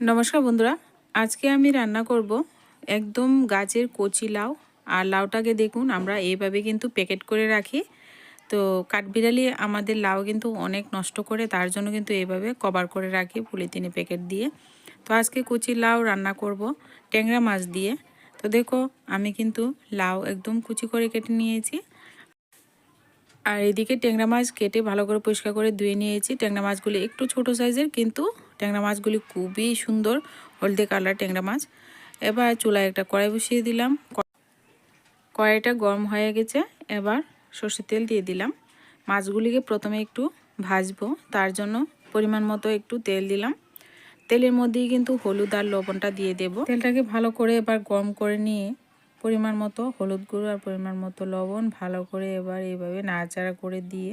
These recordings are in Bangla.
নমস্কার বন্ধুরা, আজকে আমি রান্না করব একদম গাছের কচি লাউ। আর লাউটাকে দেখুন, আমরা এইভাবে কিন্তু প্যাকেট করে রাখি। তো কাঠবিড়ালি আমাদের লাউ কিন্তু অনেক নষ্ট করে, তার জন্য কিন্তু এইভাবে কভার করে রাখি পলিথিনে প্যাকেট দিয়ে। তো আজকে কচি লাউ রান্না করব ট্যাংরা মাছ দিয়ে। তো দেখো, আমি কিন্তু লাউ একদম কুচি করে কেটে নিয়েছি। আর এদিকে ট্যাংরা মাছ কেটে ভালো করে পরিষ্কার করে ধুয়ে নিয়েছি। ট্যাংরা মাছগুলি একটু ছোট সাইজের কিন্তু ট্যাংরা মাছগুলি খুবই সুন্দর, হলদে কালার ট্যাংরা মাছ। এবার চুলায় একটা কড়াই বসিয়ে দিলাম। কড়াইটা গরম হয়ে গেছে, এবার সর্ষের তেল দিয়ে দিলাম। মাছগুলিকে প্রথমে একটু ভাজবো, তার জন্য পরিমাণ মতো একটু তেল দিলাম। তেলের মধ্যেই কিন্তু হলুদ আর লবণটা দিয়ে দেব। তেলটাকে ভালো করে এবার গরম করে নিয়ে পরিমাণ মতো হলুদ গুঁড়ো আর পরিমাণ মতো লবণ ভালো করে এবার এইভাবে নাড়াচাড়া করে দিয়ে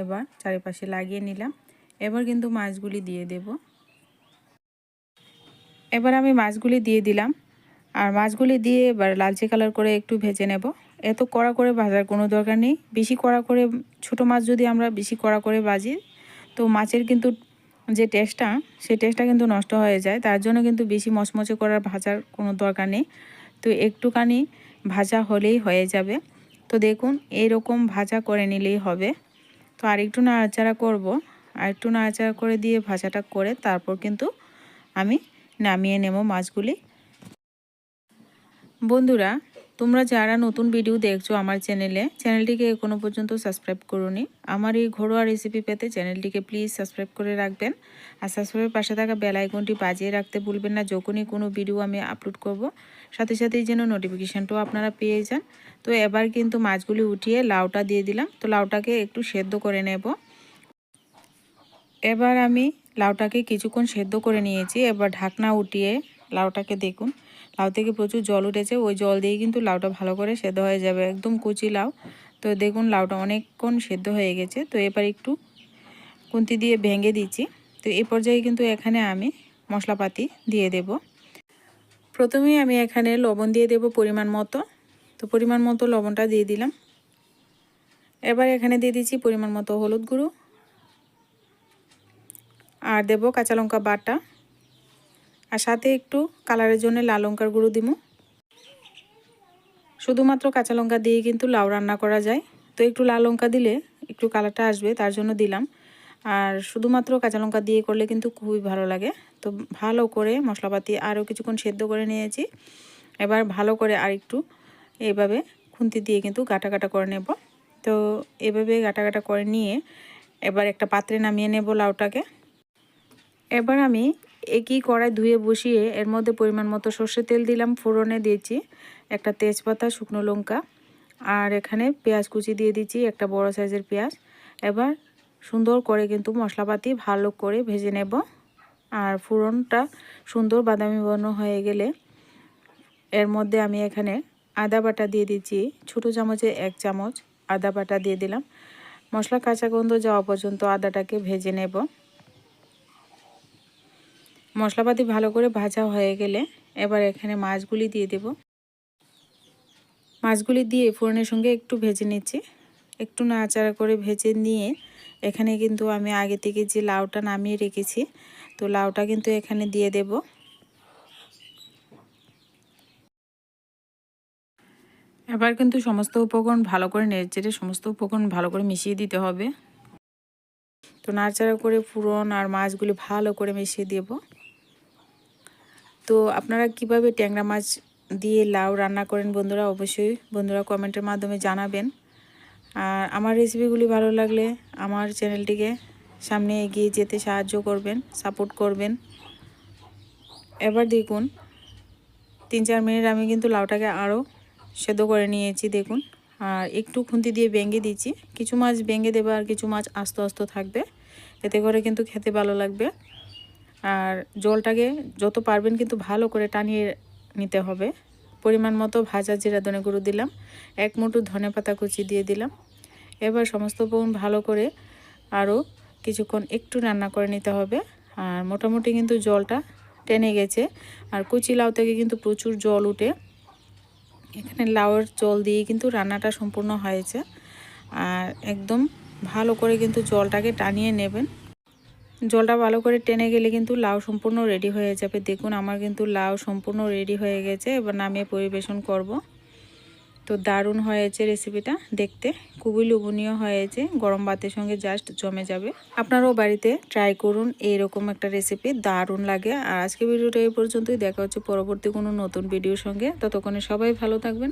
এবার চারিপাশে লাগিয়ে নিলাম। এবার কিন্তু মাছগুলি দিয়ে দেব। এবার আমি মাছগুলি দিয়ে দিলাম। আর মাছগুলি দিয়ে এবার লালচে কালার করে একটু ভেজে নেব। এত কড়া করে ভাজার কোনো দরকার নেই। বেশি কড়া করে, ছোট মাছ যদি আমরা বেশি কড়া করে ভাজি, তো মাছের কিন্তু যে টেস্টটা, সেই টেস্টটা কিন্তু নষ্ট হয়ে যায়। তার জন্য কিন্তু বেশি মচমচে করার ভাজার কোনো দরকার নেই। তো একটুখানি ভাজা হলেই হয়ে যাবে। তো দেখুন, এরকম ভাজা করে নিলেই হবে। তো আরেকটু নাড়াচাড়া করব। আর একটু নাড়াচাড়া করে দিয়ে ভাজাটা করে তারপর কিন্তু আমি নামিয়ে নেব মাছগুলি। বন্ধুরা, তোমরা যারা নতুন ভিডিও দেখছ আমার চ্যানেলে, চ্যানেলটিকে এখনও পর্যন্ত সাবস্ক্রাইব করুনি, আমার এই ঘরোয়া রেসিপি পেতে চ্যানেলটিকে প্লিজ সাবস্ক্রাইব করে রাখবেন আর সাবস্ক্রাইবের পাশে থাকা বেল আইকনটি বাজিয়ে রাখতে ভুলবেন না, যখনই কোনো ভিডিও আমি আপলোড করব, সাথে সাথেই যেন নোটিফিকেশানটাও আপনারা পেয়ে যান। তো এবার কিন্তু মাছগুলি উঠিয়ে লাউটা দিয়ে দিলাম। তো লাউটাকে একটু সেদ্ধ করে নেব। এবার আমি লাউটাকে কিছুক্ষণ সেদ্ধ করে নিয়েছি। এবার ঢাকনা উঠিয়ে লাউটাকে দেখুন। লাউ থেকে প্রচুর জল উঠেছে। ওই জল দিয়ে কিন্তু লাউটা ভালো করে সেদ্ধ হয়ে যাবে। একদম কুচি লাউ। তো দেখুন, লাউটা অনেকক্ষণ সেদ্ধ হয়ে গেছে। তো এবার একটু কুন্তি দিয়ে ভেঙে দিচ্ছি। তো এ পর্যায়ে কিন্তু এখানে আমি মশলাপাতি দিয়ে দেব। প্রথমেই আমি এখানে লবণ দিয়ে দেব পরিমাণ মতো। তো পরিমাণ মতো লবণটা দিয়ে দিলাম। এবার এখানে দিয়ে দিচ্ছি পরিমাণ মতো হলুদ গুঁড়ো। আর দেব কাঁচা লঙ্কা বাটা। আর সাথে একটু কালারের জন্য লাল লঙ্কার গুঁড়ো দিব। শুধুমাত্র কাঁচা লঙ্কা দিয়ে কিন্তু লাউ রান্না করা যায়। তো একটু লাল লঙ্কা দিলে একটু কালারটা আসবে, তার জন্য দিলাম। আর শুধুমাত্র কাঁচা লঙ্কা দিয়ে করলে কিন্তু খুবই ভালো লাগে। তো ভালো করে মশলাপাতি আরও কিছুক্ষণ সেদ্ধ করে নিয়েছি। এবার ভালো করে আর একটু এইভাবে খুন্তি দিয়ে কিন্তু গাটা গাটা করে নেব। তো এভাবে গাটা গাটা করে নিয়ে এবার একটা পাত্রে নামিয়ে নেব লাউটাকে। এবার আমি একই কড়াই ধুয়ে বসিয়ে এর মধ্যে পরিমাণ মতো সর্ষের তেল দিলাম, ফোড়নে দিয়েছি, একটা তেজপাতা, শুকনো লঙ্কা, আর এখানে পেঁয়াজ কুচি দিয়ে দিচ্ছি, একটা বড় সাইজের পেঁয়াজ। এবার সুন্দর করে কিন্তু মশলাপাতি ভালো করে ভেজে নেব। আর ফোড়নটা সুন্দর বাদামি বর্ণ হয়ে গেলে এর মধ্যে আমি এখানে আদা বাটা দিয়ে দিচ্ছি, ছোটো চামচে এক চামচ আদা বাটা দিয়ে দিলাম। মশলা কাঁচা গন্ধ যাওয়া পর্যন্ত আদাটাকে ভেজে নেব। মশলাপাতি ভালো করে ভাজা হয়ে গেলে এবার এখানে মাছগুলি দিয়ে দেব। মাছগুলি দিয়ে ফোড়নের সঙ্গে একটু ভেজে নিচ্ছি। একটু নাড়াচাড়া করে ভেজে নিয়ে এখানে কিন্তু আমি আগে থেকে যে লাউটা নামিয়ে রেখেছি, তো লাউটা কিন্তু এখানে দিয়ে দেব। এবার কিন্তু সমস্ত উপকরণ ভালো করে নেড়েচেড়ে সমস্ত উপকরণ ভালো করে মিশিয়ে দিতে হবে। তো নাড়াচাড়া করে ফুরন আর মাছগুলি ভালো করে মিশিয়ে দেবো। তো আপনারা কীভাবে ট্যাংরা মাছ দিয়ে লাউ রান্না করেন বন্ধুরা? অবশ্যই বন্ধুরা কমেন্টের মাধ্যমে জানাবেন। আর আমার রেসিপিগুলি ভালো লাগলে আমার চ্যানেলটিকে সামনে এগিয়ে যেতে সাহায্য করবেন সাপোর্ট করবেন। এবার দেখুন তিন চার মিনিট আমি কিন্তু লাউটাকে আরও সেদ্ধ করে নিয়েছি, দেখুন। আর একটু খুন্তি দিয়ে বেঙ্গে দিচ্ছি। কিছু মাছ বেঙ্গে দেবে আর কিছু মাছ আস্ত আস্ত থাকবে। এতে করে কিন্তু খেতে ভালো লাগবে। আর জলটাকে যত পারবেন কিন্তু ভালো করে টানিয়ে নিতে হবে। পরিমাণ মতো ভাজা জিরা ধনে গুঁড়ো দিলাম, এক মুঠো ধনে পাতা কুচি দিয়ে দিলাম। এবার সমস্ত বোন ভালো করে আরও কিছুক্ষণ একটু রান্না করে নিতে হবে। আর মোটামুটি কিন্তু জলটা টেনে গেছে। আর কুচি লাউ থেকে কিন্তু প্রচুর জল উঠে এখানে লাউয়ের জল দিয়ে কিন্তু রান্নাটা সম্পূর্ণ হয়েছে। আর একদম ভালো করে কিন্তু জলটাকে টানিয়ে নেবেন। জলটা ভালো করে টেনে গেলে কিন্তু লাউ সম্পূর্ণ রেডি হয়ে যাবে। দেখুন, আমার কিন্তু লাউ সম্পূর্ণ রেডি হয়ে গেছে। এবার নামিয়ে পরিবেশন করব। তো দারুণ হয়েছে রেসিপিটা দেখতে। খুবই লোভনীয় হয়েছে। গরম ভাতের সঙ্গে জাস্ট জমে যাবে। আপনারাও বাড়িতে ট্রাই করুন। এইরকম একটা রেসিপি দারুণ লাগে। আর আজকে ভিডিওটা এই পর্যন্তই। দেখা হচ্ছে পরবর্তী কোনো নতুন ভিডিওর সঙ্গে। ততক্ষণে সবাই ভালো থাকবেন।